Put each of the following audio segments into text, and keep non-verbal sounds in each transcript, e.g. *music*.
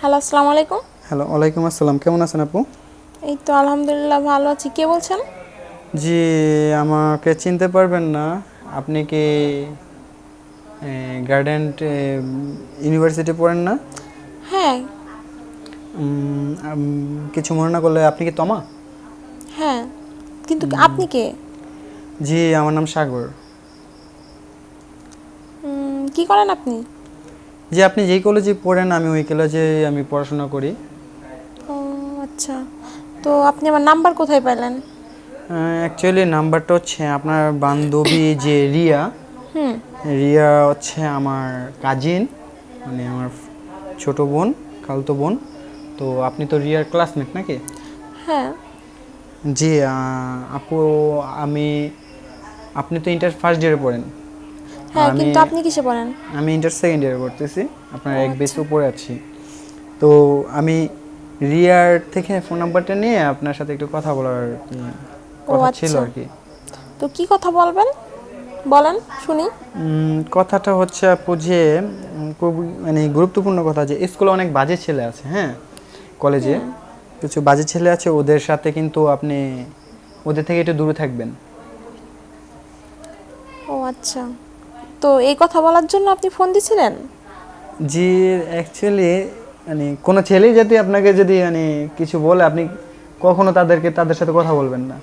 Hello আসসালামু আলাইকুম। Hello ওয়ালাইকুম আসসালাম। কেমন আছেন আপু? এই তো আলহামদুলিল্লাহ ভালো আছি। কে বলছেন? জি আমাকে চিনতে পারবেন না। আপনি কি গার্ডেন ইউনিভার্সিটি পড়েন না? হ্যাঁ। কিছু মনে না করলে আপনি কি তমা? হ্যাঁ। কিন্তু আপনি কে? জি আমার নাম সাগর। কি করেন আপনি? জি আপনি যেই কলেজে পড়েন আমি ওই কলেজে আমি পড়াশোনা করি। ও আচ্ছা। তো আপনি আমার নাম্বার কোথায় পেলেন? অ্যাকচুয়ালি নাম্বারটা হচ্ছে আপনার বান্ধবী যে রিয়া হুম। রিয়া হচ্ছে আমার কাজিন মানে আমার ছোট বোন খালতো বোন। তো আপনি তো রিয়ার ক্লাসমেট নাকি? হ্যাঁ। জি আপু আমি আপনি তো ইন্টার ফার্স্ট ইয়ারে পড়েন। হ্যাঁ কিন্তু আপনি কিসে পড়েন? আমি ইন্টার সেকেন্ড ইয়ারে পড়তেছি। আপনার এক আচ্ছা। বেস উপরে আছি। তো আমি রিয়ার থেকে ফোন নাম্বারটা নিয়ে আপনার সাথে একটু কথা বলার কথা ছিল আচ্ছা। আর কি। তো কি কথা বলবেন? বলেন শুনি। কথাটা হচ্ছে আপু যে খুব মানে গুরুত্বপূর্ণ কথা যে স্কুলে অনেক বাজে ছেলে আছে হ্যাঁ কলেজে। কিছু বাজে ছেলে আছে ওদের সাথে কিন্তু আপনি ওদের থেকে একটু দূরে থাকবেন। ও আচ্ছা। তো এই কথা বলার জন্য আপনি ফোন দিছিলেন? জি অ্যাকচুয়ালি মানে কোনো ছেলেই যদি আপনাকে যদি মানে কিছু বলে আপনি কখনো তাদেরকে তাদের সাথে কথা বলবেন না।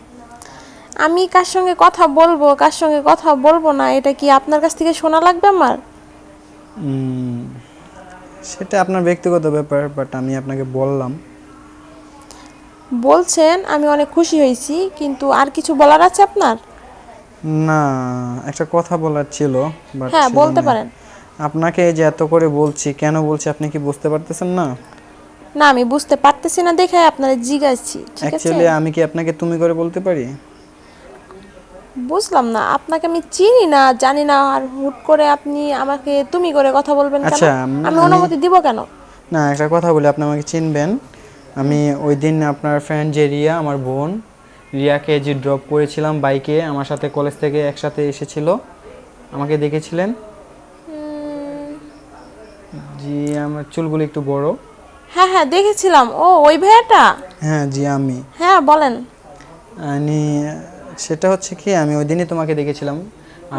আমি কার সঙ্গে কথা বলব কার সঙ্গে কথা বলব না এটা কি আপনার কাছ থেকে শোনা লাগবে আমার? সেটা আপনার ব্যক্তিগত ব্যাপার বাট আমি আপনাকে বললাম। বলছেন আমি অনেক খুশি হয়েছি কিন্তু আর কিছু বলার আছে আপনার? না একটা কথা বলার ছিল হ্যাঁ বলতে পারেন। আপনাকে যে এত করে বলছি কেন বলছি আপনি কি বুঝতে পারতেছেন না? না আমি বুঝতে পারতেছি না দেখে আপনারা জিজ্ঞাসছি ঠিক আছে? অ্যাকচুয়ালি আমি কি আপনাকে তুমি করে বলতে পারি? বুঝলাম না আপনাকে আমি চিনি না জানি না আর হুট করে আপনি আমাকে তুমি করে কথা বলবেন কেন? আচ্ছা, আমি আমি- অনুমতি দিব কেন? না একটা কথা বলি আপনি আমাকে চিনবেন। আমি ওই দিন আপনার ফ্রেন্ড যে রিয়া আমার বোন রিয়াকে যে ড্রপ করেছিলাম বাইকে আমার সাথে কলেজ থেকে একসাথে এসেছিল। আমাকে দেখেছিলেন? জি আমার চুলগুলো একটু বড়। হ্যাঁ হ্যাঁ দেখেছিলাম। ও ওই ভাইয়াটা? হ্যাঁ জি আমি। হ্যাঁ বলেন। আমি সেটা হচ্ছে কি আমি ওই দিনই তোমাকে দেখেছিলাম।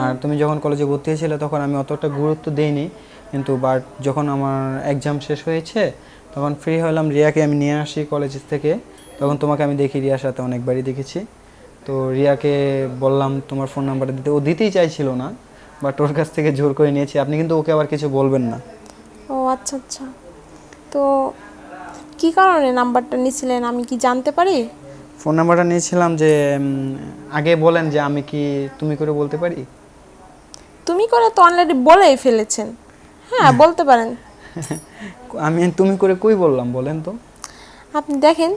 আর তুমি যখন কলেজে ভর্তি হয়েছিলে তখন আমি অতটা গুরুত্ব দেইনি। কিন্তু বাট যখন আমার এক্সাম শেষ হয়েছে তখন ফ্রি হলাম। রিয়াকে আমি নিয়ে আসি কলেজ থেকে। তখন তোমাকে আমি দেখি রিয়ার সাথে অনেকবারই দেখেছি। তো রিয়াকে বললাম তোমার ফোন নাম্বারটা দিতে। ও দিতেই চাইছিল না বাট ওর কাছ থেকে জোর করে নিয়েছি। আপনি কিন্তু ওকে আবার কিছু বলবেন না। ও আচ্ছা আচ্ছা। তো কি কারণে নাম্বারটা নিছিলেন আমি কি জানতে পারি? ফোন নাম্বারটা নিয়েছিলাম যে আগে বলেন যে আমি কি তুমি করে বলতে পারি? তুমি করে তো অলরেডি বলেই ফেলেছেন। হ্যাঁ বলতে পারেন। *laughs* আমি তুমি করে কই বললাম বলেন তো? আপনি দেখেন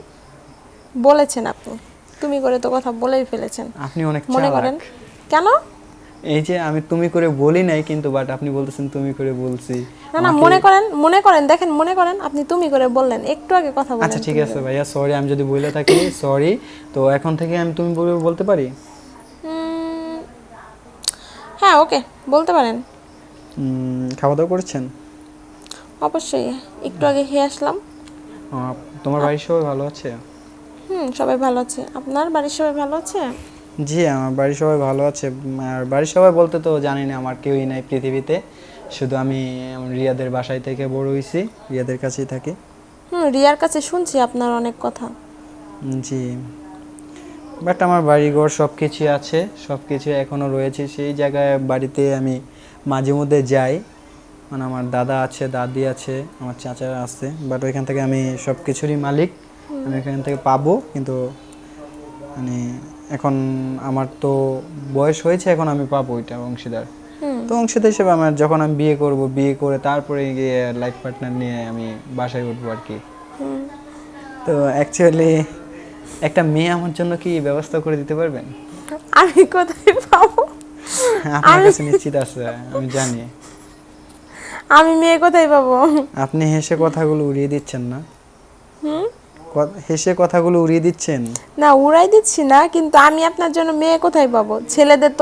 বলেছেন আপনি। তুমি করে তো কথা বলেই ফেলেছেন। আপনি অনেক মনে করেন? কেন? এই যে আমি তুমি করে বলি নাই কিন্তু বাট আপনি বলতেছেন তুমি করে বলছি। না না মনে করেন মনে করেন দেখেন মনে করেন আপনি তুমি করে বললেন। একটু আগে কথা বলেন আচ্ছা ঠিক আছে ভাইয়া সরি আমি যদি বলে থাকি সরি তো এখন থেকে আমি তুমি বলে বলতে পারি? হ্যাঁ ওকে বলতে পারেন। খাওয়া দাওয়া করেছেন? অবশ্যই একটু আগে খেয়ে আসলাম। তোমার বাড়ির সবাই ভালো আছে? হুম সবাই ভালো আছে। আপনার বাড়ির সবাই ভালো আছে? জি আমার বাড়ির সবাই ভালো আছে। আর বাড়ির সবাই বলতে তো জানি না আমার কেউই নাই পৃথিবীতে। শুধু আমি রিয়াদের বাসায় থেকে বড় হয়েছি রিয়াদের কাছেই থাকি। হুম রিয়ার কাছে শুনছি আপনার অনেক কথা। জি। বাট আমার বাড়িঘর সব কিছুই আছে সব কিছু এখনও রয়েছে। সেই জায়গায় বাড়িতে আমি মাঝে মধ্যে যাই। মানে আমার দাদা আছে দাদি আছে আমার চাচারা আছে। বাট ওইখান থেকে আমি সব কিছুরই মালিক। আমি এখান থেকে পাবো কিন্তু মানে এখন আমার তো বয়স হয়েছে এখন আমি পাবো ওইটা অংশীদার। তো অংশীদার হিসেবে আমার যখন আমি বিয়ে করব বিয়ে করে তারপরে গিয়ে লাইফ পার্টনার নিয়ে আমি বাসায় উঠবো আর কি। তো অ্যাকচুয়ালি একটা মেয়ে আমার জন্য কি ব্যবস্থা করে দিতে পারবেন? আমি কোথায় পাবো? আপনার কাছে নিশ্চিত আছে আমি জানি। আমি মেয়ে কোথায় পাবো? আপনি হেসে কথাগুলো উড়িয়ে দিচ্ছেন না। হেসে কথাগুলো উড়িয়ে দিচ্ছেন? না, উড়াই দিচ্ছি না, কিন্তু আমি আপনার জন্য মেয়ে কোথায় পাবো? ছেলেদের তো